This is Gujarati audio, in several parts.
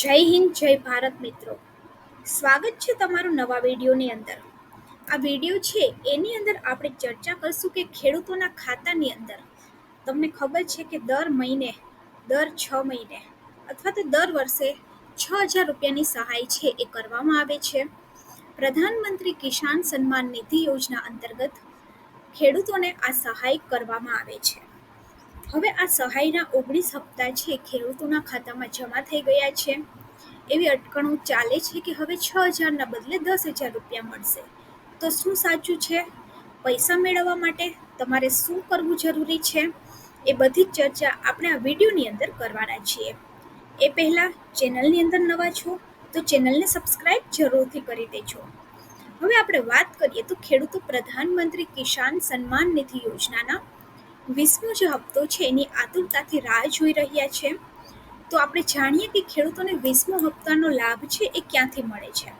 જય હિન્દ, જય ભારત મિત્રો. સ્વાગત છે તમારું નવા વિડીયોની અંદર. આ વીડિયો છે, એની અંદર આપણે ચર્ચા કરશું કે ખેડૂતોના ખાતાની અંદર. તમને ખબર છે કે દર મહિને, દર છ મહિને અથવા તો દર વર્ષે છ હજાર રૂપિયાની સહાય છે એ કરવામાં આવે છે. પ્રધાનમંત્રી કિસાન સન્માન નિધિ યોજના અંતર્ગત ખેડૂતોને આ સહાય કરવામાં આવે છે. હવે આ સહાયના ઓગણીસ હપ્તા છે, ખેડૂતોના ખાતામાં જમા થઈ ગયા છે. એવી અટકણો ચાલે છે કે હવે છ હજારના બદલે દસ હજાર રૂપિયા મળશે. તો શું સાચું છે? પૈસા મેળવવા માટે તમારે શું કરવું જરૂરી છે? એ બધી જ ચર્ચા આપણે આ વિડીયોની અંદર કરવાના છીએ. એ પહેલાં ચેનલની અંદર નવા છો, તો ચેનલને સબસ્ક્રાઈબ જરૂરથી કરી દેજો. હવે આપણે વાત કરીએ તો ખેડૂતો પ્રધાનમંત્રી કિસાન સન્માન નિધિ યોજનાના વીસમો જે હપ્તો છે, એની આતુરતાથી રાહ જોઈ રહ્યા છે. તો આપણે જાણીએ કે ખેડૂતોને વીસમો હપ્તાનો લાભ છે એ ક્યાંથી મળે છે?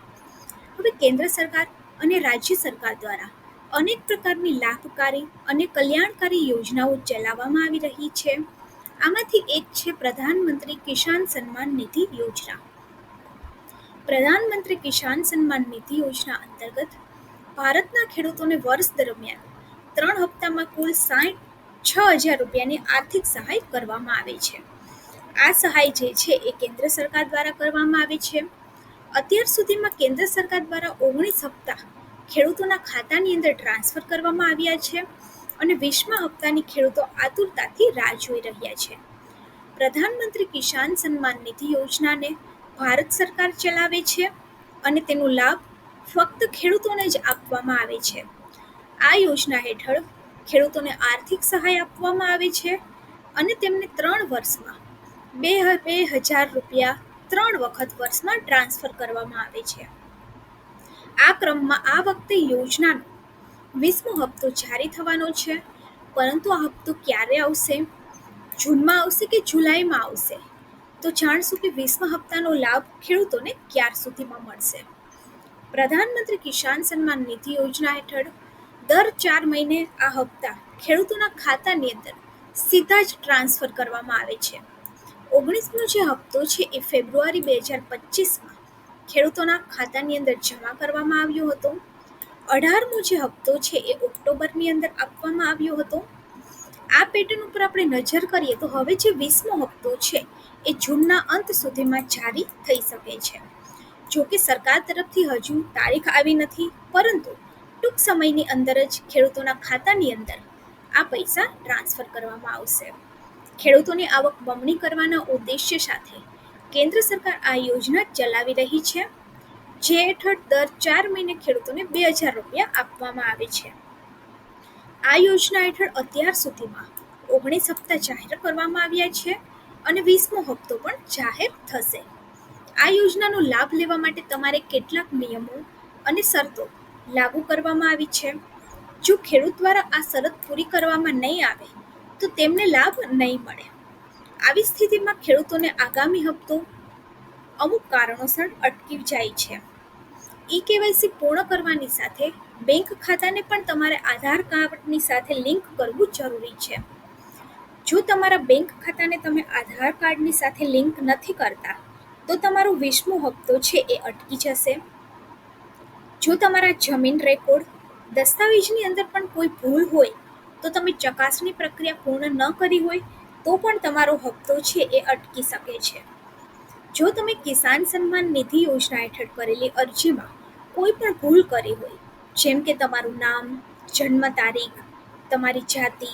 હવે કેન્દ્ર સરકાર અને રાજ્ય સરકાર દ્વારા અનેક પ્રકારની લાભકારી અને કલ્યાણકારી યોજનાઓ ચલાવવામાં આવી રહી છે. આમાંથી એક છે પ્રધાનમંત્રી કિસાન સન્માન નિધિ યોજના. પ્રધાનમંત્રી કિસાન સન્માન નિધિ યોજના અંતર્ગત ભારતના ખેડૂતોને વર્ષ દરમિયાન ત્રણ હપ્તામાં કુલ સાઠ છ હજાર રૂપિયાની આર્થિક સહાય કરવામાં આવે છે. આ સહાય જે છે એ કેન્દ્ર સરકાર દ્વારા કરવામાં આવે છે. અત્યાર સુધીમાં કેન્દ્ર સરકાર દ્વારા ઓગણીસ હપ્તા ખેડૂતોના ખાતાની અંદર ટ્રાન્સફર કરવામાં આવ્યા છે અને વીસમા હપ્તાની ખેડૂતો આતુરતાથી રાહ જોઈ રહ્યા છે. પ્રધાનમંત્રી કિસાન સન્માન નિધિ યોજનાને ભારત સરકાર ચલાવે છે અને તેનો લાભ ફક્ત ખેડૂતોને જ આપવામાં આવે છે. આ યોજના હેઠળ ખેડૂતોને આર્થિક સહાય આપવામાં આવે છે અને તેમને ત્રણ વર્ષમાં બે બે હજાર રૂપિયા ત્રણ વખત વર્ષમાં ટ્રાન્સફર કરવામાં આવે છે. આ ક્રમમાં આ વખતે યોજનાનો વીસમો હપ્તો જારી થવાનો છે. પરંતુ આ હપ્તો ક્યારે આવશે? જૂનમાં આવશે કે જુલાઈમાં આવશે? તો જાણશું કે વીસમા હપ્તાનો લાભ ખેડૂતોને ક્યાર સુધીમાં મળશે? પ્રધાનમંત્રી કિસાન સન્માન નિધિ યોજના હેઠળ દર ચાર મહિને આ હપ્તા ખેડૂતોના ખાતાની અંદર સીધા જ ટ્રાન્સફર કરવામાં આવે છે. ઓગણીસમો જે હપ્તો છે એ ફેબ્રુઆરી બે હજાર પચીસમાં ખેડૂતોના ખાતાની અંદર જમા કરવામાં આવ્યો હતો. અઢારમો જે હપ્તો છે એ ઓક્ટોબરની અંદર આપવામાં આવ્યો હતો. આ પેટર્ન ઉપર આપણે નજર કરીએ તો હવે જે વીસમો હપ્તો છે એ જૂનના અંત સુધીમાં જારી થઈ શકે છે. જોકે સરકાર તરફથી હજુ તારીખ આવી નથી, પરંતુ ટૂંક સમયની અંદર જ ખેડૂતોના ખાતાની અંદર આ પૈસા ટ્રાન્સફર કરવામાં આવશે. ખેડૂતોની આવક બમણી કરવાના ઉદ્દેશ્ય સાથે કેન્દ્ર સરકાર આ યોજના ચલાવી રહી છે. જે હેઠળ દર ચાર મહિને ખેડૂતોને બે હજાર રૂપિયા આપવામાં આવે છે. આ યોજના હેઠળ અત્યાર સુધીમાં ઓગણીસ હપ્તા જાહેર કરવામાં આવ્યા છે અને વીસમો હપ્તો પણ જાહેર થશે. આ યોજનાનો લાભ લેવા માટે તમારે કેટલાક નિયમો અને શરતો લાગુ કરવામાં આવી છે. જો ખેડૂત દ્વારા આ શરત પૂરી કરવામાં નહીં આવે, તો તેમને લાભ નહીં મળે. આવી સ્થિતિમાં ખેડૂતોને આગામી હપ્તો અમુક કારણોસર અટકી જાય છે. ઈ કેવાયસી પૂર્ણ કરવાની સાથે બેંક ખાતાને પણ તમારે આધાર કાર્ડની સાથે લિંક કરવું જરૂરી છે. જો તમારા બેંક ખાતાને તમે આધાર કાર્ડની સાથે લિંક નથી કરતા, તો તમારો વીસમો હપ્તો છે એ અટકી જશે. જો તમારા જમીન રેકોર્ડ દસ્તાવેજની અંદર પણ કોઈ ભૂલ હોય, તો તમે ચકાસણી પ્રક્રિયા પૂર્ણ ન કરી હોય, તો પણ તમારો હપ્તો છે એ અટકી શકે છે. જો તમે કિસાન સન્માન નિધિ યોજના હેઠળ કરેલી અરજીમાં કોઈ પણ ભૂલ કરી હોય, જેમ કે તમારું નામ, જન્મ તારીખ, તમારી જાતિ,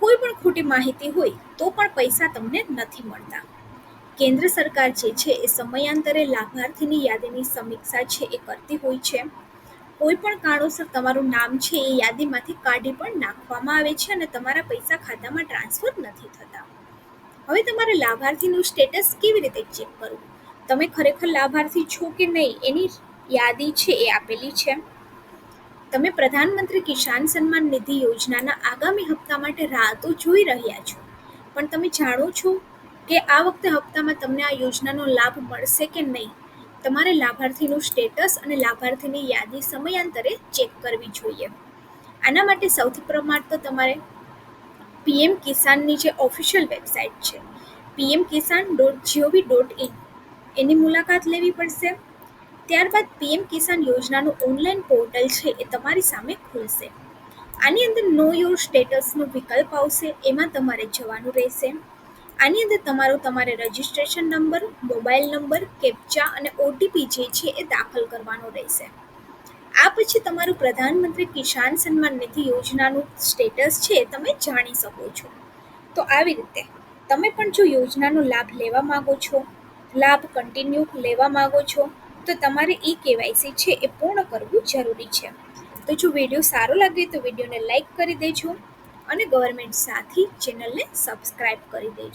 કોઈ પણ ખોટી માહિતી હોય, તો પણ પૈસા તમને નથી મળતા. કેન્દ્ર સરકાર જે છે એ સમયાંતરે લાભાર્થીની યાદીની સમીક્ષા છે એ કરતી હોય છે. કોઈ પણ કારણોસર તમારું નામ છે એ યાદીમાંથી કાઢી પણ નાખવામાં આવે છે અને તમારા પૈસા ખાતામાં ટ્રાન્સફર નથી થતા. હવે તમારે લાભાર્થીનું સ્ટેટસ કેવી રીતે ચેક કરવું? તમે ખરેખર લાભાર્થી છો કે નહીં એની યાદી છે એ આપેલી છે. તમે પ્રધાનમંત્રી કિસાન સન્માન નિધિ યોજનાના આગામી હપ્તા માટે રાહ તો જોઈ રહ્યા છો. પણ તમે જાણો છો કે આ વખતે હપ્તામાં તમને આ યોજનાનો લાભ મળશે કે નહીં? તમારે લાભાર્થીનું સ્ટેટસ અને લાભાર્થીની યાદી સમયાંતરે ચેક કરવી જોઈએ. આના માટે સૌથી પ્રમાણ તો તમારે પીએમ કિસાનની જે ઓફિશિયલ વેબસાઇટ છે, PM Kisan dot G O V dot in, એની મુલાકાત લેવી પડશે. ત્યારબાદ પીએમ કિસાન યોજનાનું ઓનલાઈન પોર્ટલ છે એ તમારી સામે ખુલશે. આની અંદર નો યોર સ્ટેટસનો વિકલ્પ આવશે, એમાં તમારે જવાનું રહેશે. આની અંદર તમારો તમારે registration number mobile number captcha અને ઓટીપી જે છે એ દાખલ કરવાનો રહેશે. આ પછી તમારું પ્રધાનમંત્રી કિસાન સન્માન નિધિ યોજનાનું સ્ટેટસ છે તમે જાણી શકો છો. તો આવી રીતે, તમે પણ જો યોજનાનો લાભ લેવા માગો છો, લાભ કન્ટિન્યુ લેવા માંગો છો, તો તમારે ઈ કેવાયસી છે એ પૂર્ણ કરવું જરૂરી છે. તો જો વીડિયો સારો લાગે તો વિડીયોને લાઈક કરી દેજો અને ગવર્મેન્ટ સાથી ચેનલને સબસ્ક્રાઈબ કરી દેજો.